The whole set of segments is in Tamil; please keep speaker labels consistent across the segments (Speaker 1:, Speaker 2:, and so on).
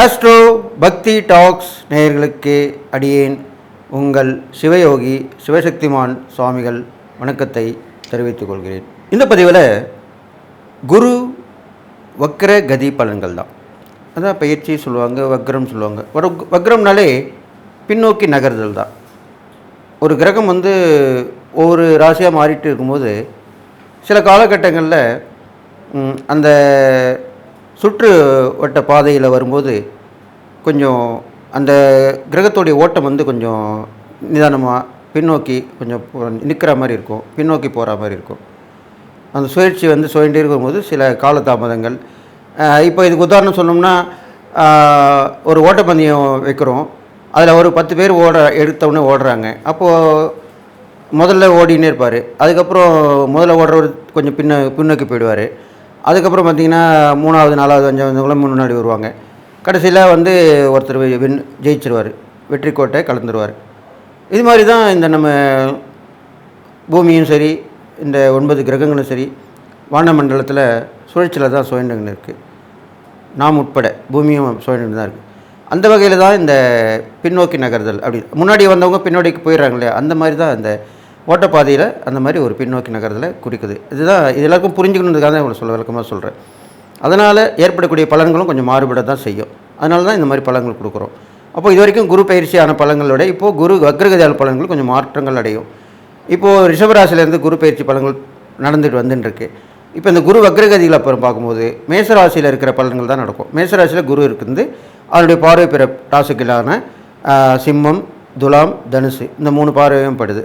Speaker 1: ஆஸ்ட்ரோ பக்தி டாக்ஸ் நேயர்களுக்கு அடியேன் உங்கள் சிவயோகி சிவசக்திமான் சுவாமிகள் வணக்கத்தை தெரிவித்துக் கொள்கிறேன். இந்த பதிவில் குரு வக்ர கதி பலன்கள் தான். அதான் பயிற்சி சொல்லுவாங்க வக்ரம் சொல்லுவாங்க. ஒரு வக்ரம்னாலே பின்னோக்கி நகர்தல் தான். ஒரு கிரகம் வந்து ஒவ்வொரு ராசியாக மாறிட்டு இருக்கும்போது சில காலகட்டங்களில் அந்த சுற்று வட்ட பாதையில் வரும்போது கொஞ்சம் அந்த கிரகத்துடைய ஓட்டம் வந்து கொஞ்சம் நிதானமாக பின்னோக்கி கொஞ்சம் நிற்கிற மாதிரி இருக்கும். பின்னோக்கி போகிற மாதிரி இருக்கும். அந்த சுழற்சி வந்து சுழண்டே இருக்கும்போது சில காலதாமதங்கள். இப்போ இதுக்கு உதாரணம் சொன்னோம்னா ஒரு ஓட்டப்பந்தயம் வைக்கிறோம். அதில் ஒரு பத்து பேர் ஓட எடுத்தவுடனே ஓடுறாங்க. அப்போது முதல்ல ஓடினே இருப்பார். அதுக்கப்புறம் முதல்ல ஓடுறவர் கொஞ்சம் பின்ன பின்னோக்கி போயிடுவார். அதுக்கப்புறம் பார்த்திங்கன்னா மூணாவது நாலாவது அஞ்சாவது முன்னாடி வருவாங்க. கடைசியில் வந்து ஒருத்தர் வின் ஜெயிச்சிருவார். வெற்றி கோட்டை கலந்துருவார். இது மாதிரி தான் இந்த நம்ம பூமியும் சரி இந்த ஒன்பது கிரகங்களும் சரி வானமண்டலத்தில் சுழற்சியில் தான் சுழண்டுன்னு இருக்குது நாம் உட்பட பூமியும் சுழண்டு தான் இருக்குது அந்த வகையில் தான் இந்த பின்னோக்கி நகர்தல் அப்படி. முன்னாடி வந்தவங்க பின்னோடிக்கு போயிடுறாங்களே அந்த மாதிரி தான் இந்த ஓட்டப்பாதையில் அந்த மாதிரி ஒரு பின்னோக்கி நகரத்தில் குறிக்குது இதுதான் இது எல்லாருக்கும் புரிஞ்சுக்கணுன்றதுக்காக தான் சொல்ல விளக்கமாக சொல்கிறேன் அதனால் ஏற்படக்கூடிய பலன்களும் கொஞ்சம் மாறுபட தான் செய்யும். அதனால தான் இந்த மாதிரி பலன்கள் கொடுக்குறோம். அப்போ இது வரைக்கும் குரு பயிற்சியான பலன்களோட இப்போது குரு வக்ரகதியால் பலன்கள் கொஞ்சம் மாற்றங்கள் அடையும். இப்போது ரிஷபராசிலேருந்து குரு பயிற்சி பலன்கள் நடந்துட்டு வந்துட்டுருக்கு. இப்போ இந்த குரு வக்ரகதியில் அப்புறம் பார்க்கும்போது மேசராசியில் இருக்கிற பலன்கள் தான் நடக்கும். மேசராசியில் குரு இருக்குது. அதனுடைய பார்வை பிற ராசிக்களான சிம்மம் துலாம் தனுசு இந்த மூணு பார்வையும் படுது.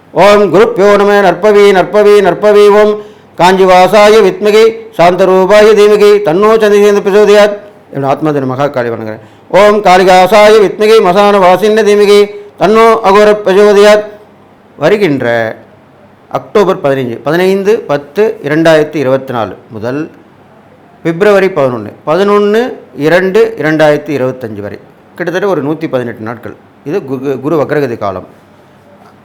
Speaker 1: ஓம் குருப்பியோ நம நற்பவி நற்பவி நற்பவி ஓம். காஞ்சி வாசாய வித்மகி சாந்தரூபாய தீமகி தன்னோ சந்திரேந்திர பிரசோதியாத். என்னோட ஆத்மதின மகா காளி வணங்குறேன். ஓம் காளிகாசாய வித்மகி மசான வாசின்ன தீமகி தன்னோ அகோர பிரசோதியாத். வருகின்ற அக்டோபர் பதினைஞ்சு பதினைந்து பத்து இரண்டாயிரத்தி இருபத்தி நாலு முதல் பிப்ரவரி பதினொன்று பதினொன்று இரண்டு இரண்டாயிரத்தி இருபத்தஞ்சி வரை. கிட்டத்தட்ட ஒரு நூற்றி பதினெட்டு நாட்கள். இது குரு குரு வக்ரகதி காலம்.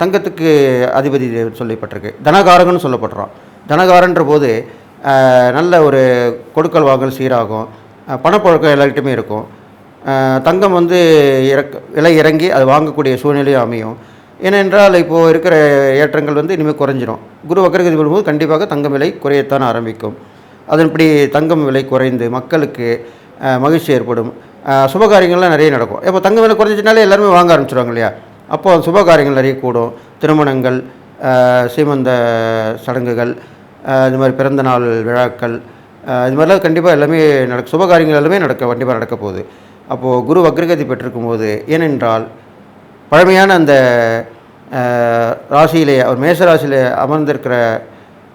Speaker 1: தங்கத்துக்கு அதிபதி சொல்லப்பட்டிருக்கு. தனகாரகன்னு சொல்லப்படுறான் தனகாரன்ற போது நல்ல ஒரு கொடுக்கல் வாங்கல் சீராகும். பணப்பழக்கம் பணப்புழக்கம் இருக்கும். தங்கம் வந்து இறக்க விலை இறங்கி அது வாங்கக்கூடிய சூழ்நிலையும் அமையும். ஏனென்றால் இப்போது இருக்கிற ஏற்றங்கள் வந்து இனிமேல் குறைஞ்சிரும். குரு வக்கரகதி வரும்போது கண்டிப்பாக தங்கம் விலை குறையத்தான் ஆரம்பிக்கும். அதன்படி தங்கம் விலை குறைந்து மக்களுக்கு மகிழ்ச்சி ஏற்படும். சுபகாரியங்கள்லாம் நிறைய நடக்கும். இப்போ தங்கம் விலை குறைஞ்சினாலே எல்லாருமே வாங்க ஆரம்பிச்சிருவாங்க இல்லையா? அப்போது சுப காரியங்கள் நிறைய கூடும். திருமணங்கள் சீமந்த சடங்குகள் இது மாதிரி பிறந்தநாள் விழாக்கள் இது மாதிரிலாம் கண்டிப்பாக எல்லாமே நடக்க சுப காரியங்கள் எல்லாமே நடக்க கண்டிப்பாக நடக்க போகுது. அப்போது குரு வக்ரகதி பெற்றிருக்கும் போது ஏனென்றால் பழமையான அந்த ராசியிலே அவர் மேச ராசியிலே அமர்ந்திருக்கிற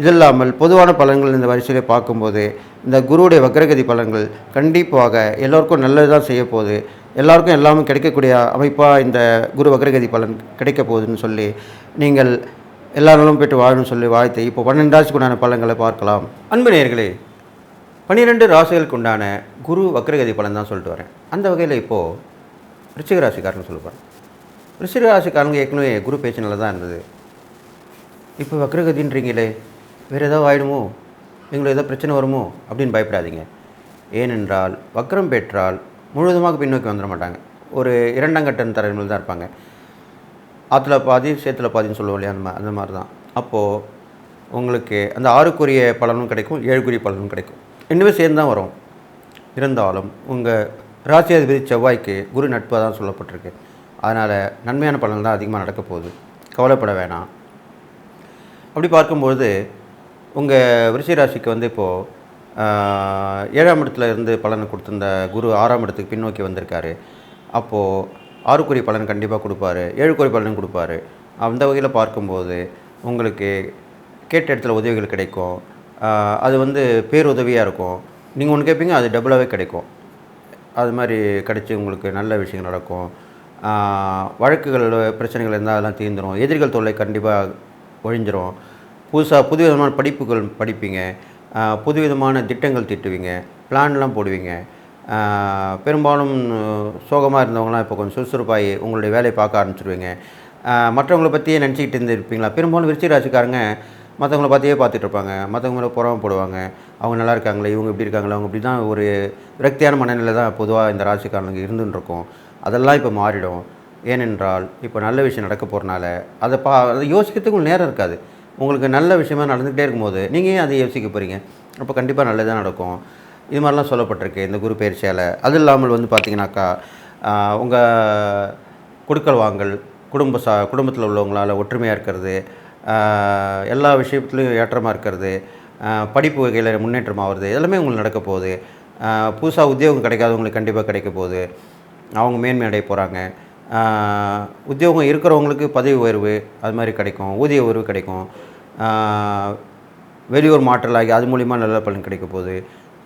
Speaker 1: இது இல்லாமல் பொதுவான பலன்கள் இந்த வரிசையிலே பார்க்கும்போது இந்த குருவுடைய வக்ரகதி பலன்கள் கண்டிப்பாக எல்லோருக்கும் நல்லது தான் செய்ய போகுது. எல்லாருக்கும் எல்லாமே கிடைக்கக்கூடிய அமைப்பாக இந்த குரு வக்ரகதி பலன் கிடைக்க போகுதுன்னு சொல்லி நீங்கள் எல்லா நாளும் பெற்று வாழணும்னு சொல்லி வாழ்த்து. இப்போ பன்னெண்டு உண்டான பலன்களை பார்க்கலாம். அன்பு நேர்களே பன்னிரெண்டு ராசிகளுக்கு உண்டான குரு வக்ரகதி பலன் தான் சொல்லிட்டு வரேன். அந்த வகையில் இப்போது ரிச்சிக ராசிக்காரன் சொல்ல ரிச்சிக ராசிக்காரங்க ஏற்கனவே குரு பேச்சினால தான் இருந்தது. இப்போ வக்ரகதின்றீங்களே வேறு ஏதாவது ஆகிடுமோ எங்களுக்கு ஏதாவது பிரச்சனை வருமோ? அப்படின்னு பயப்படாதீங்க. ஏனென்றால் வக்ரம் பெற்றால் முழுவதுமாக பின்னோக்கி வந்துட மாட்டாங்க. ஒரு இரண்டாம் கட்ட தரவில் தான் இருப்பாங்க. ஆற்றுல பாதி சேத்துல பாதின்னு சொல்லுவோம் இல்லையா? அந்த அந்த மாதிரி தான் அப்போது உங்களுக்கு அந்த ஆறுக்குரிய பலனும் கிடைக்கும் ஏழுக்குரிய பலனும் கிடைக்கும். ரெண்டுமே சேர்ந்து தான் வரும். இருந்தாலும் உங்கள் ராசியாதிபதி செவ்வாய்க்கு குரு நட்பாக தான் சொல்லப்பட்டிருக்கு. அதனால் நன்மையான பலன் தான் அதிகமாக நடக்க போகுது. கவலைப்பட வேணாம். அப்படி பார்க்கும்பொழுது உங்கள் விருச்சிக வந்து இப்போது ஏழாம் இடத்துல இருந்து பலனை கொடுத்துருந்த குரு ஆறாம் இடத்துக்கு பின்னோக்கி வந்திருக்காரு. அப்போது ஆறுக்குறி பலன் கண்டிப்பாக கொடுப்பாரு. ஏழுக்குறி பலனும் கொடுப்பாரு. அந்த வகையில் பார்க்கும்போது உங்களுக்கு கேட்ட இடத்துல உதவிகள் கிடைக்கும். அது வந்து பேருதவியாக இருக்கும். நீங்கள் ஒன்று கேட்பீங்க அது டபுளாகவே கிடைக்கும். அது மாதிரி கிடச்சி உங்களுக்கு நல்ல விஷயங்கள் நடக்கும். வழக்குகள் பிரச்சனைகள் இருந்தால் அதெல்லாம் தீர்ந்துடும் எதிரிகள் தொல்லை கண்டிப்பாக ஒழிஞ்சிரும். புதுசாக புது விதமான படிப்புகள் படிப்பீங்க. புது விதமான திட்டங்கள் திட்டுவீங்க. பிளான்லாம் போடுவீங்க. பெரும்பாலும் சோகமாக இருந்தவங்களாம் இப்போ கொஞ்சம் சுறுசுறுப்பாகி உங்களுடைய வேலையை பார்க்க ஆரம்பிச்சிருவீங்க. மற்றவங்கள பற்றியே நினச்சிக்கிட்டு இருந்திருப்பீங்களா? பெரும்பாலும் விருச்சிக ராசிக்காரங்க மற்றவங்கள பார்த்தியே பார்த்துட்டு இருப்பாங்க. மற்றவங்க மேலே போடுவாங்க. அவங்க நல்லா இருக்காங்களே இவங்க இப்படி இருக்காங்களே அவங்க இப்படி தான் ஒரு விரக்தியான மனநிலை தான் பொதுவாக இந்த ராசிக்காரனுக்கு இருந்துன்னு இருக்கும். அதெல்லாம் இப்போ மாறிடும். ஏனென்றால் இப்போ நல்ல விஷயம் நடக்க போகிறனால அதை பா அதை யோசிக்கிறதுக்கு நேரம் இருக்காது. உங்களுக்கு நல்ல விஷயமா நடந்துக்கிட்டே இருக்கும்போது நீங்கள் ஏன் அதை யோசிக்க போகிறீங்க அப்போ கண்டிப்பாக நல்லதாக நடக்கும். இது மாதிரிலாம் சொல்லப்பட்டிருக்கு இந்த குரு பயிற்சியால். அது இல்லாமல் வந்து பார்த்தீங்கன்னாக்கா உங்கள் கொடுக்கல் வாங்கல் குடும்ப சா குடும்பத்தில் உள்ளவங்களால் ஒற்றுமையாக இருக்கிறது எல்லா விஷயத்துலையும் ஏற்றமாக இருக்கிறது படிப்பு வகையில் முன்னேற்றம் ஆகிறது எல்லாமே உங்களுக்கு நடக்க போகுது. புதுசாக உத்தியோகம் கிடைக்காதவங்களுக்கு கண்டிப்பாக கிடைக்க போகுது. அவங்க மேன்மை அடைய போகிறாங்க உத்தியோகம் இருக்கிறவங்களுக்கு பதவி உயர்வு அது மாதிரி கிடைக்கும் ஊதிய உயர்வு கிடைக்கும். வெளியூர் வெளியூர் மாற்றலாகி அது மூலிமா நல்ல பலன் கிடைக்க போகுது.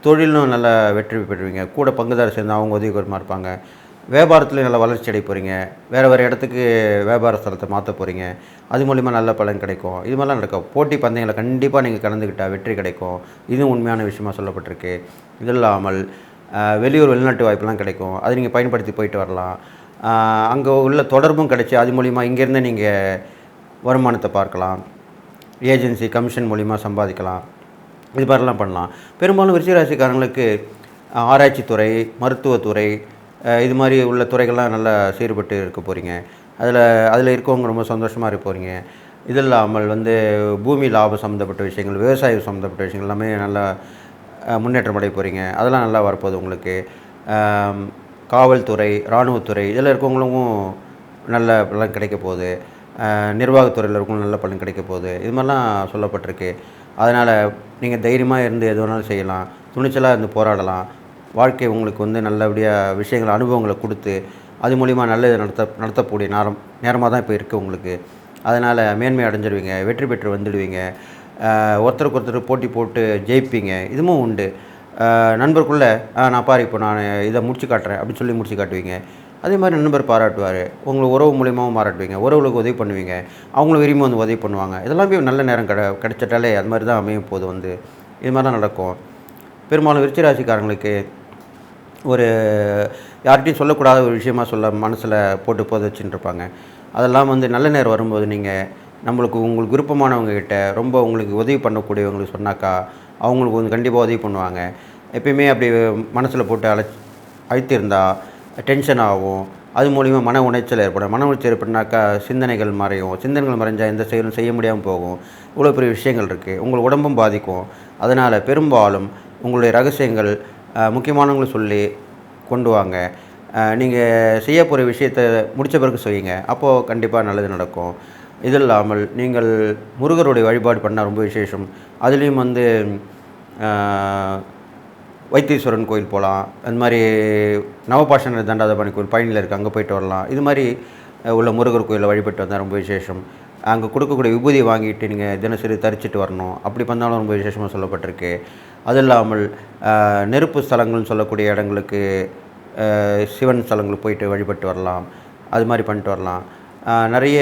Speaker 1: தொழிலும் நல்ல வெற்றி பெறுவீங்க. கூட பங்குதாரர் சேர்ந்து அவங்க உதவிகரமாக இருப்பாங்க. வியாபாரத்துலையும் நல்ல வளர்ச்சி அடைய போகிறீங்க வேறு வேறு இடத்துக்கு வியாபார ஸ்தலத்தை மாற்ற போகிறீங்க அது மூலிமா நல்ல பலன் கிடைக்கும். இது மாதிரிலாம் நடக்கும். போட்டி பந்தயங்களை கண்டிப்பாக நீங்கள் கலந்துக்கிட்டால் வெற்றி கிடைக்கும். இதுவும் உண்மையான விஷயமா சொல்லப்பட்டிருக்கு. இது இல்லாமல் வெளியூர் வெளிநாட்டு வாய்ப்பெல்லாம் கிடைக்கும். அதை நீங்கள் பயன்படுத்தி போயிட்டு வரலாம். அங்கே உள்ள தொடர்பும் கிடைச்சி. அது மூலிமா இங்கேருந்து நீங்கள் வருமானத்தை பார்க்கலாம். ஏஜென்சி கமிஷன் மூலிமா சம்பாதிக்கலாம். இது மாதிரிலாம் பண்ணலாம். பெரும்பாலும் விருச்சிகராசிக்காரங்களுக்கு ஆராய்ச்சித்துறை மருத்துவத்துறை இது மாதிரி உள்ள துறைகள்லாம் நல்லா சீர்பட்டு இருக்க போகிறீங்க அதில் அதில் இருக்கவங்க ரொம்ப சந்தோஷமாக இருக்க போகிறீங்க இது இல்லாமல் வந்து பூமி லாபம் சம்மந்தப்பட்ட விஷயங்கள் விவசாயம் சம்மந்தப்பட்ட விஷயங்கள் எல்லாமே நல்லா முன்னேற்றம் அடைய போகிறீங்க அதெல்லாம் நல்லா வரப்போகுது உங்களுக்கு. காவல்துறை இராணுவத்துறை இதில் இருக்கவங்களுக்கும் நல்ல பலன் கிடைக்க போகுது. நிர்வாகத்துறையில் இருக்கவங்களும் நல்ல பலன் கிடைக்க போகுது. இது மாதிரிலாம் சொல்லப்பட்டிருக்கு. அதனால் நீங்கள் தைரியமாக இருந்து எது வேணாலும் செய்யலாம். துணிச்சலாக இருந்து போராடலாம். வாழ்க்கை உங்களுக்கு வந்து நல்லபடியாக விஷயங்கள் அனுபவங்களை கொடுத்து அது மூலிமா நல்லது நடத்த நடத்தக்கூடிய நேரம் நேரமாக தான் இப்போ இருக்குது உங்களுக்கு. அதனால் மேன்மை அடைஞ்சிடுவீங்க வெற்றி பெற்று வந்துடுவீங்க. ஒருத்தருக்கு ஒருத்தர் போட்டி போட்டு ஜெயிப்பீங்க. இதுவும் உண்டு. நண்பருக்குள்ளே நான் பாரு இப்போ நான் இதை முடிச்சு காட்டுறேன் அப்படின்னு சொல்லி முடிச்சு காட்டுவீங்க. அதே மாதிரி நண்பர் பாராட்டுவார். உங்களுக்கு உறவு மூலியமாகவும் பாராட்டுவீங்க. உறவுகளுக்கு உதவி பண்ணுவீங்க. அவங்களும் விரும்பி வந்து உதவி பண்ணுவாங்க. இதெல்லாமே நல்ல நேரம் கிட கிடச்சிட்டாலே அது மாதிரி தான் அமையும் போது வந்து. இது மாதிரி தான் நடக்கும். பெரும்பாலும் விருச்சிராசிக்காரங்களுக்கு ஒரு யார்கிட்டையும் சொல்லக்கூடாத ஒரு விஷயமா சொல்ல மனசில் போட்டு போத இருப்பாங்க. அதெல்லாம் வந்து நல்ல நேரம் வரும்போது நீங்கள் நம்மளுக்கு உங்களுக்கு விருப்பமானவங்கக்கிட்ட ரொம்ப உங்களுக்கு உதவி பண்ணக்கூடியவங்களுக்கு சொன்னாக்கா அவங்களுக்கு வந்து கண்டிப்பாக உதவி பண்ணுவாங்க. எப்பயுமே அப்படி மனசில் போட்டு அழைச்சி அழுத்திருந்தா டென்ஷன் ஆகும். அது மூலிமா மன உளைச்சல் ஏற்படும். மன உளைச்சல் ஏற்படுனாக்கா சிந்தனைகள் மறையும். சிந்தனைகள் மறைஞ்சால் எந்த செயலும் செய்ய முடியாமல் போகும். இவ்வளோ பெரிய விஷயங்கள் இருக்குது உங்கள் உடம்பும் பாதிக்கும். அதனால் பெரும்பாலும் உங்களுடைய ரகசியங்கள் முக்கியமானவங்களை சொல்லி கொண்டு வாங்க. நீங்கள் செய்ய போகிற விஷயத்தை முடித்த பிறகு செய்யுங்க அப்போது கண்டிப்பாக நல்லது நடக்கும். இது இல்லாமல் நீங்கள் முருகருடைய வழிபாடு பண்ணால் ரொம்ப விசேஷம். அதுலேயும் வந்து வைத்தீஸ்வரன் கோயில் போகலாம். அந்த மாதிரி நவபாஷண தண்டாதபாணி கோயில் பழனியில் இருக்குது அங்கே போயிட்டு வரலாம். இது மாதிரி உள்ள முருகர் கோயிலில் வழிபட்டு வந்தால் ரொம்ப விசேஷம். அங்கே கொடுக்கக்கூடிய விபூதியை வாங்கிட்டு நீங்கள் தினசரி தரிச்சிட்டு வரணும். அப்படி பண்ணாலும் ரொம்ப விசேஷமாக சொல்லப்பட்டிருக்கு. அது இல்லாமல் நெருப்பு ஸ்தலங்கள்னு சொல்லக்கூடிய இடங்களுக்கு சிவன் ஸ்தலங்களுக்கு போயிட்டு வழிபட்டு வரலாம். அது மாதிரி பண்ணிட்டு வரலாம். நிறைய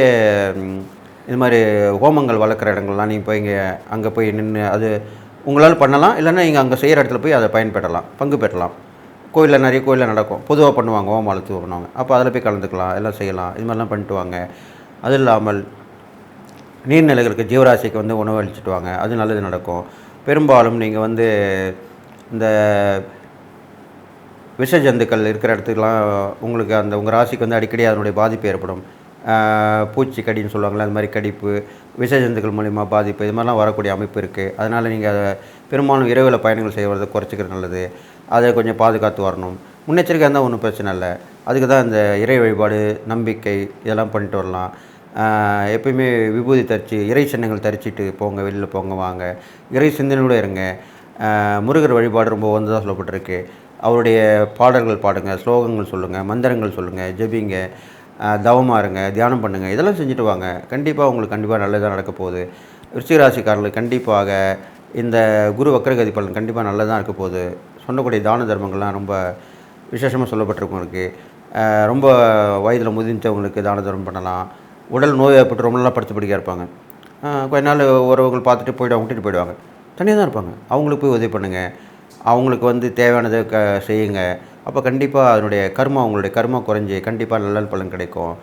Speaker 1: இது மாதிரி ஹோமங்கள் வளர்க்குற இடங்கள்லாம் நீங்கள் போய் இங்கே அங்கே போய் நின்று அது உங்களால் பண்ணலாம் இல்லைன்னா நீங்கள் அங்கே செய்கிற இடத்துல போய் அதை பயன்பெறலாம் பங்கு பெறலாம். கோயிலில் நிறைய கோயிலில் நடக்கும். பொதுவாக பண்ணுவாங்க ஓம் வளர்த்து பண்ணுவாங்க. அப்போ அதில் போய் கலந்துக்கலாம் எல்லாம் செய்யலாம். இது மாதிரிலாம் பண்ணிட்டு வாங்க. அது இல்லாமல் நீர்நிலைகளுக்கு ஜீவராசிக்கு வந்து உணவு அளிச்சுட்டு வாங்க. அது நல்லது நடக்கும். பெரும்பாலும் நீங்கள் வந்து இந்த விஷ ஜந்துக்கள் இருக்கிற இடத்துக்குலாம் உங்களுக்கு அந்த உங்கள் ராசிக்கு வந்து அடிக்கடி அதனுடைய பாதிப்பு ஏற்படும். பூச்சி கடின்னு சொல்லுவாங்களே அது மாதிரி கடிப்பு விஷ ஜந்துக்கள் மூலிமா பாதிப்பு இது மாதிரிலாம் வரக்கூடிய அமைப்பு இருக்குது அதனால் நீங்கள் அதை பெரும்பாலும் இரவில் பயணங்கள் செய்வதை குறைச்சிக்கிறது நல்லது. அதை கொஞ்சம் பாதுகாத்து வரணும். முன்னெச்சரிக்கையாக இருந்தால் ஒன்றும் பிரச்சனை இல்லை. அதுக்கு தான் இந்த இறை வழிபாடு நம்பிக்கை இதெல்லாம் பண்ணிட்டு வரலாம். எப்பயுமே விபூதி தரிச்சு இறை சின்னங்கள் தரிச்சிட்டு போங்க வெளியில் போங்க வாங்க. இறை சிந்தனையோடு இருங்க. முருகர் வழிபாடு ரொம்ப வந்ததாக சொல்லப்பட்டிருக்கு. அவருடைய பாடல்கள் பாடுங்கள் ஸ்லோகங்கள் சொல்லுங்கள் மந்திரங்கள் சொல்லுங்கள் ஜெபிங்க. தவமாக தவமா இருங்க தியானம் பண்ணுங்கள் இதெல்லாம் செஞ்சுட்டு வாங்க. கண்டிப்பாக உங்களுக்கு கண்டிப்பாக நல்லதாக நடக்க போகுது. விருச்சிக கண்டிப்பாக இந்த குரு வக்கரகதி பலன் கண்டிப்பாக நல்லதாக இருக்க போகுது. சொல்லக்கூடிய தான தர்மங்கள்லாம் ரொம்ப விசேஷமாக சொல்லப்பட்டிருக்கவங்களுக்கு இருக்குது ரொம்ப வயதில் முதிர்ந்தவங்களுக்கு தான தர்மம் பண்ணலாம். உடல் நோய் ஏற்பட்டு ரொம்ப நல்லா படுத்து படிக்க இருப்பாங்க. கொஞ்ச நாள் உறவுகள் பார்த்துட்டு போய்ட்டு விட்டுட்டு போயிடுவாங்க. தனியாக தான் இருப்பாங்க. அவங்களுக்கு போய் உதவி பண்ணுங்கள் அவங்களுக்கு வந்து தேவையானதை க செய்யுங்க. அப்போ கண்டிப்பாக அதனுடைய கர்மா அவங்களுடைய கர்மா குறைஞ்சி கண்டிப்பாக நல்ல பலன் கிடைக்கும்.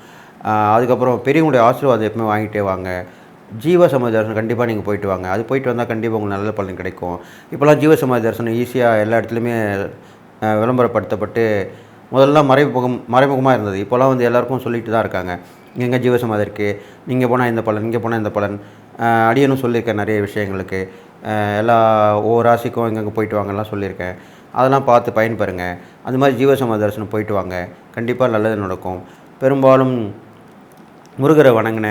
Speaker 1: அதுக்கப்புறம் பெரியவங்களுடைய ஆசீர்வாதம் எப்பவுமே வாங்கிட்டே வாங்க. ஜீவ சமாதி தரிசனம் கண்டிப்பாக நீங்கள் போயிட்டு வாங்க. அது போயிட்டு வந்தால் கண்டிப்பாக உங்களுக்கு நல்ல பலன் கிடைக்கும். இப்போல்லாம் ஜீவ சமாதி தரிசனம் ஈஸியாக எல்லா இடத்துலையுமே விளம்பரப்படுத்தப்பட்டு முதல்ல மறைமுகம் மறைமுகமாக இருந்தது. இப்போல்லாம் வந்து எல்லாருக்கும் சொல்லிட்டு தான் இருக்காங்க. எங்கே ஜீவ சமாதி இருக்குது நீங்கள் போனால் இந்த பலன் இங்கே போனால் இந்த பலன்? அடியனும் சொல்லியிருக்கேன் நிறைய விஷயங்களுக்கு. எல்லா ஒவ்வொரு ராசிக்கும் எங்கெங்கே போயிட்டு வாங்கலாம் சொல்லியிருக்கேன். அதெல்லாம் பார்த்து பயன்பெறுங்க அந்த மாதிரி ஜீவ தரிசனம் போயிட்டு வாங்க. கண்டிப்பாக நல்லது நடக்கும். பெரும்பாலும் முருகரை வணங்கின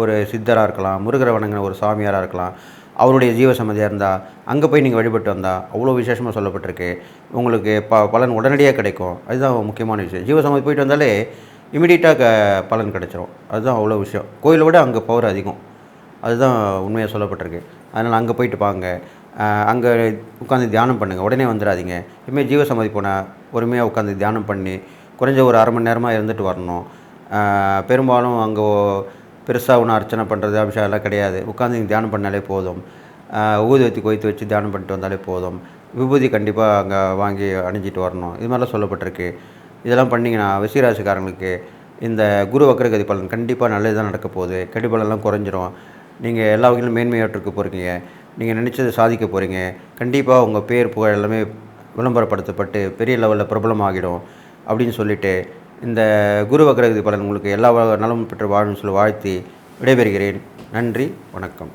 Speaker 1: ஒரு சித்தராக இருக்கலாம் முருகரை வணங்கின ஒரு சாமியாராக இருக்கலாம். அவருடைய ஜீவ சம்மதியாக இருந்தால் அங்கே போய் நீங்கள் வழிபட்டு வந்தால் அவ்வளோ விசேஷமாக சொல்லப்பட்டிருக்கு. உங்களுக்கு ப பலன் உடனடியாக கிடைக்கும். அதுதான் முக்கியமான விஷயம். ஜீவசமதி போயிட்டு வந்தாலே இமிடியட்டாக க பலன் கிடைச்சிரும். அதுதான் அவ்வளோ விஷயம். கோயிலை விட அங்கே பவர் அதிகம். அதுதான் உண்மையாக சொல்லப்பட்டிருக்கு. அதனால் அங்கே போயிட்டு வாங்க. அங்கே உட்காந்து தியானம் பண்ணுங்கள் உடனே வந்துடாதீங்க. இனிமேல் ஜீவசமாதி போனால் பொறுமையாக உட்காந்து தியானம் பண்ணி குறைஞ்ச ஒரு அரை மணி நேரமாக இருந்துட்டு வரணும். பெரும்பாலும் அங்கே பெருசாக ஒன்றும் அர்ச்சனை பண்ணுறது அபிஷேகம் எல்லாம் கிடையாது. உட்காந்து நீங்கள் தியானம் பண்ணாலே போதும். ஊதுவத்தி கொய்த்து வச்சு தியானம் பண்ணிட்டு வந்தாலே போதும். விபூதி கண்டிப்பாக அங்கே வாங்கி அணிஞ்சிட்டு வரணும். இது மாதிரிலாம் சொல்லப்பட்டிருக்கு. இதெல்லாம் பண்ணிங்கன்னா விசயராசிக்காரங்களுக்கு இந்த குரு வக்கரகதி பலன் கண்டிப்பாக நல்லது தான் நடக்க போகுது. கெடு குறைஞ்சிரும். நீங்கள் எல்லா வகையிலும் மேன்மையாற்றுக்கு போகிறீங்க நீங்கள் நினச்சதை சாதிக்க போகிறீங்க கண்டிப்பாக உங்கள் பேர் புகழ் எல்லாமே விளம்பரப்படுத்தப்பட்டு பெரிய லெவலில் பிரபலமாகிடும் அப்படின்னு சொல்லிவிட்டு இந்த குரு வக்ரகதி பலன் உங்களுக்கு எல்லா நலமும் பெற்று வாழணும்னு சொல்லி வாழ்த்தி விடைபெறுகிறேன். நன்றி வணக்கம்.